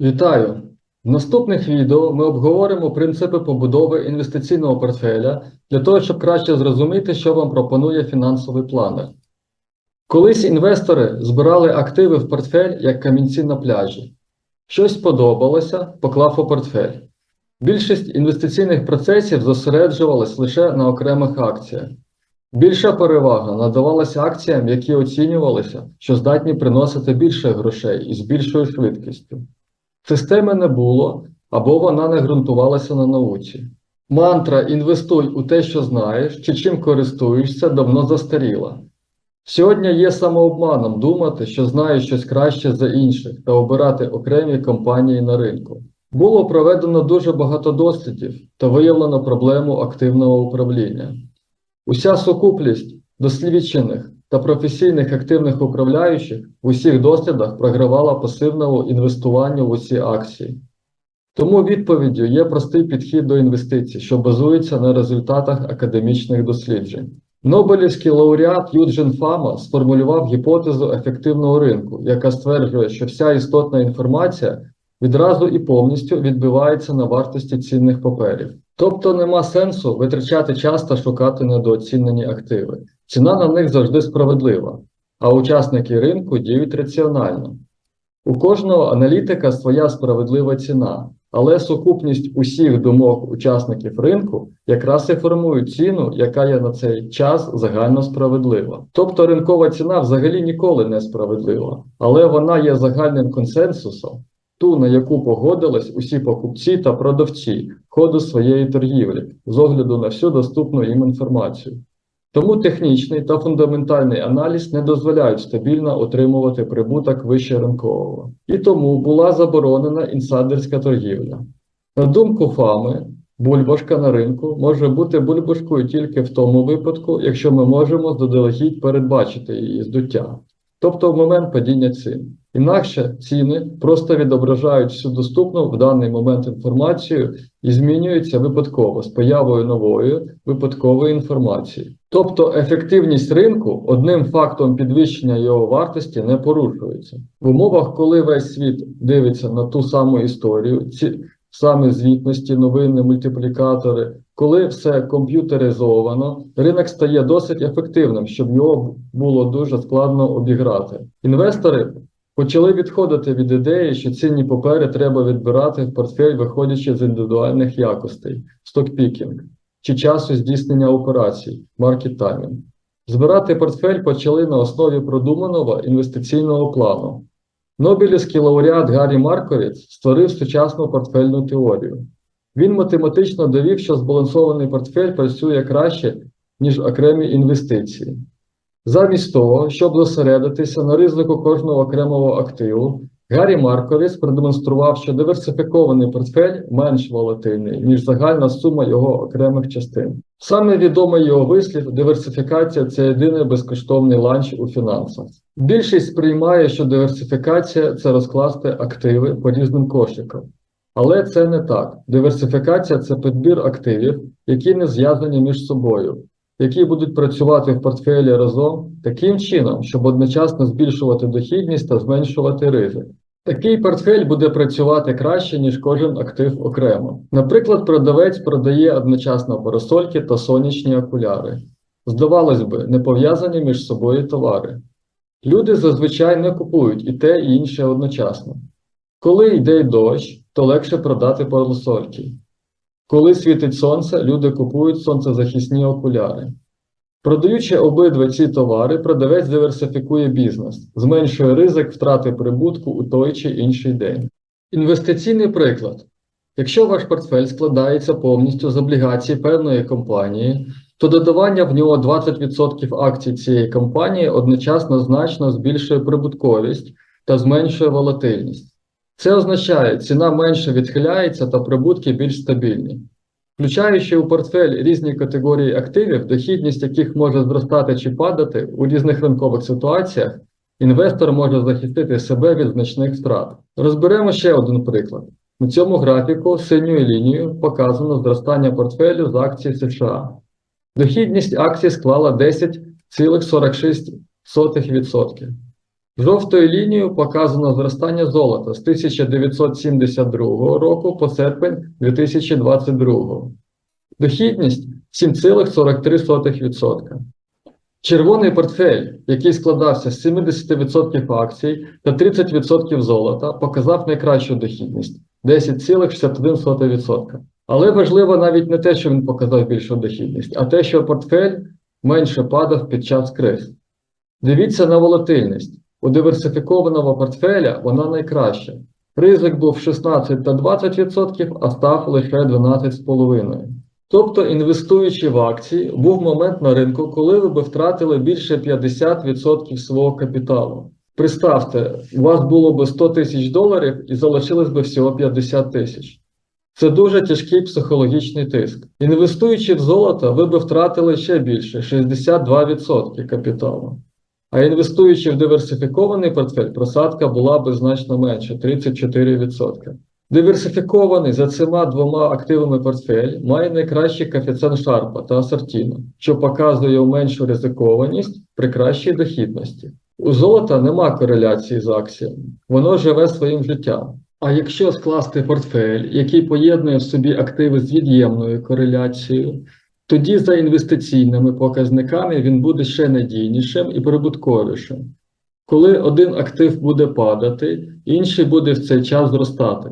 Вітаю! В наступних відео ми обговоримо принципи побудови інвестиційного портфеля для того, щоб краще зрозуміти, що вам пропонує фінансовий планер. Колись інвестори збирали активи в портфель як камінці на пляжі. Щось сподобалося, поклав у портфель. Більшість інвестиційних процесів зосереджувалась лише на окремих акціях. Більша перевага надавалася акціям, які оцінювалися, що здатні приносити більше грошей і з більшою швидкістю. Системи не було або вона не ґрунтувалася на науці. Мантра інвестуй у те, що знаєш, чи чим користуєшся, давно застаріла. Сьогодні є самообманом думати, що знаєш щось краще за інших та обирати окремі компанії на ринку. Було проведено дуже багато дослідів та виявлено проблему активного управління. Уся сукупність досліджених та професійних активних управляючих в усіх дослідах програвала пасивному інвестуванню в усі акції. Тому відповіддю є простий підхід до інвестицій, що базується на результатах академічних досліджень. Нобелівський лауреат Юджин Фама сформулював гіпотезу ефективного ринку, яка стверджує, що вся істотна інформація відразу і повністю відбивається на вартості цінних паперів. Тобто нема сенсу витрачати час та шукати недооцінені активи. Ціна на них завжди справедлива, а учасники ринку діють раціонально. У кожного аналітика своя справедлива ціна, але сукупність усіх думок учасників ринку якраз і формує ціну, яка є на цей час загально справедлива. Тобто ринкова ціна взагалі ніколи не справедлива, але вона є загальним консенсусом, ту, на яку погодились усі покупці та продавці ходу своєї торгівлі з огляду на всю доступну їм інформацію. Тому технічний та фундаментальний аналіз не дозволяють стабільно отримувати прибуток вище ринкового. І тому була заборонена інсайдерська торгівля. На думку Фами, бульбашка на ринку може бути бульбашкою тільки в тому випадку, якщо ми можемо заздалегідь передбачити її здуття, тобто в момент падіння цін. Інакше ціни просто відображають всю доступну в даний момент інформацію і змінюються випадково з появою нової випадкової інформації. Тобто ефективність ринку одним фактом підвищення його вартості не порушується. В умовах, коли весь світ дивиться на ту саму історію, ці самі звітності, новини, мультиплікатори, коли все комп'ютеризовано, ринок стає досить ефективним, щоб його було дуже складно обіграти. Інвестори почали відходити від ідеї, що цінні папери треба відбирати в портфель, виходячи з індивідуальних якостей, стокпікінг чи часу здійснення операцій, маркет таймінг. Збирати портфель почали на основі продуманого інвестиційного плану. Нобелівський лауреат Гаррі Марковіц створив сучасну портфельну теорію. Він математично довів, що збалансований портфель працює краще, ніж окремі інвестиції. Замість того, щоб зосередитися на ризику кожного окремого активу, Гаррі Марковіц продемонстрував, що диверсифікований портфель менш волатильний, ніж загальна сума його окремих частин. Саме відомий його вислів диверсифікація це єдиний безкоштовний ланч у фінансах. Більшість сприймає, що диверсифікація це розкласти активи по різним кошикам. Але це не так. Диверсифікація це підбір активів, які не зв'язані між собою, які будуть працювати в портфелі разом таким чином, щоб одночасно збільшувати дохідність та зменшувати ризик. Такий портфель буде працювати краще, ніж кожен актив окремо. Наприклад, продавець продає одночасно парасольки та сонячні окуляри. Здавалось би, не пов'язані між собою товари. Люди зазвичай не купують і те, і інше одночасно. Коли йде дощ, то легше продати парасольки. Коли світить сонце, люди купують сонцезахисні окуляри. Продаючи обидва ці товари, продавець диверсифікує бізнес, зменшує ризик втрати прибутку у той чи інший день. Інвестиційний приклад. Якщо ваш портфель складається повністю з облігацій певної компанії, то додавання в нього 20% акцій цієї компанії одночасно значно збільшує прибутковість та зменшує волатильність. Це означає, ціна менше відхиляється та прибутки більш стабільні. Включаючи у портфель різні категорії активів, дохідність яких може зростати чи падати у різних ринкових ситуаціях, інвестор може захистити себе від значних втрат. Розберемо ще один приклад. На цьому графіку синьою лінією показано зростання портфелю з акцій США. Дохідність акцій склала 10,46%. Жовтою лінією показано зростання золота з 1972 року по серпень 2022. Дохідність 7,43%. Червоний портфель, який складався з 70% акцій та 30% золота, показав найкращу дохідність 10,61%. Але важливо навіть не те, що він показав більшу дохідність, а те, що портфель менше падав під час криз. Дивіться на волатильність. У диверсифікованого портфеля вона найкраща. Ризик був 16 та 20%, а став лише 12,5%. Тобто, інвестуючи в акції, був момент на ринку, коли ви би втратили більше 50% свого капіталу. Представте, у вас було би 100 тисяч доларів і залишилось би всього 50 тисяч. Це дуже тяжкий психологічний тиск. Інвестуючи в золото, ви би втратили ще більше 62% капіталу. А інвестуючи в диверсифікований портфель, просадка була би значно менше 34%. Диверсифікований за цими двома активами портфель має найкращий коефіцієнт Шарпа та асортіну, що показує меншу ризикованість при кращій дохідності. У золота нема кореляції з акціями, воно живе своїм життям. А якщо скласти портфель, який поєднує в собі активи з від'ємною кореляцією, тоді за інвестиційними показниками він буде ще надійнішим і прибутковішим. Коли один актив буде падати, інший буде в цей час зростати.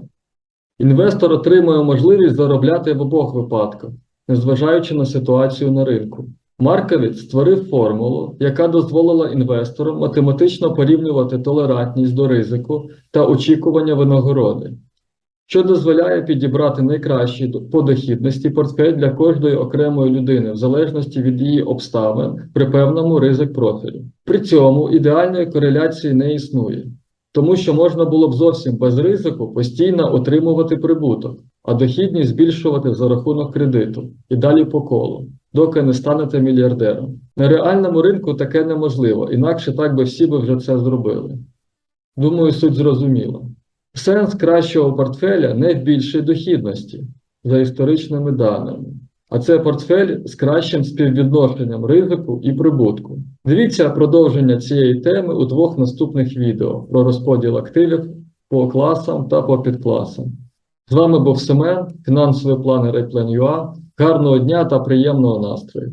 Інвестор отримує можливість заробляти в обох випадках, незважаючи на ситуацію на ринку. Марковіц створив формулу, яка дозволила інвесторам математично порівнювати толерантність до ризику та очікування винагороди, що дозволяє підібрати найкращий по дохідності портфель для кожної окремої людини в залежності від її обставин при певному ризик профілю. При цьому ідеальної кореляції не існує, тому що можна було б зовсім без ризику постійно отримувати прибуток, а дохідність збільшувати за рахунок кредиту і далі по колу доки не станете мільярдером. На реальному ринку таке неможливо, інакше так би всі би вже це зробили. Думаю, суть зрозуміла. Сенс кращого портфеля не в більшій дохідності за історичними даними, а це портфель з кращим співвідношенням ризику і прибутку. Дивіться продовження цієї теми у двох наступних відео про розподіл активів по класам та по підкласам. З вами був Семен, фінансовий планер iPlan.ua. Гарного дня та приємного настрою!